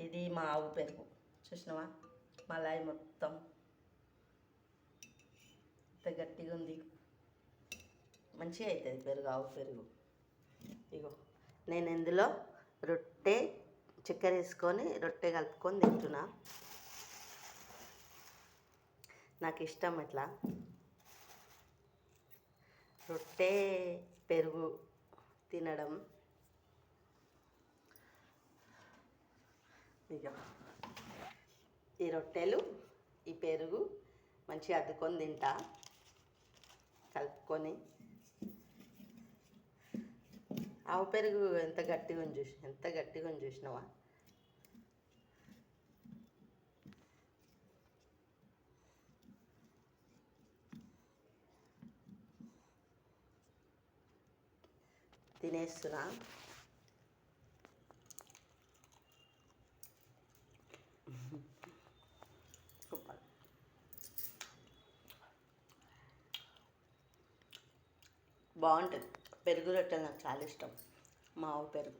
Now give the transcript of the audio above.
ఇది మా ఆవు పెరుగు. చూసినావా? మలాయి మొత్తం. ఇంత గట్టిగా ఉంది. మంచిగా అవుతుంది పెరుగు ఆవు పెరుగు. ఇగో నేను ఇందులో రొట్టె చక్కెర వేసుకొని రొట్టె కలుపుకొని తింటున్నా. నాకు ఇష్టం ఇట్లా రొట్టె పెరుగు తినడం. ఇక ఈ రొట్టెలు ఈ పెరుగు మంచిగా అద్దుకొని తింటా. కలుపుకొని. ఆవు పెరుగు ఎంత గట్టిగా చూసి ఎంత గట్టిగా చూసినావా? తినేస్తున్నా. బాగుంటుంది. పెరుగు రొట్టెలు నాకు చాలా ఇష్టం. మా పెరుగు.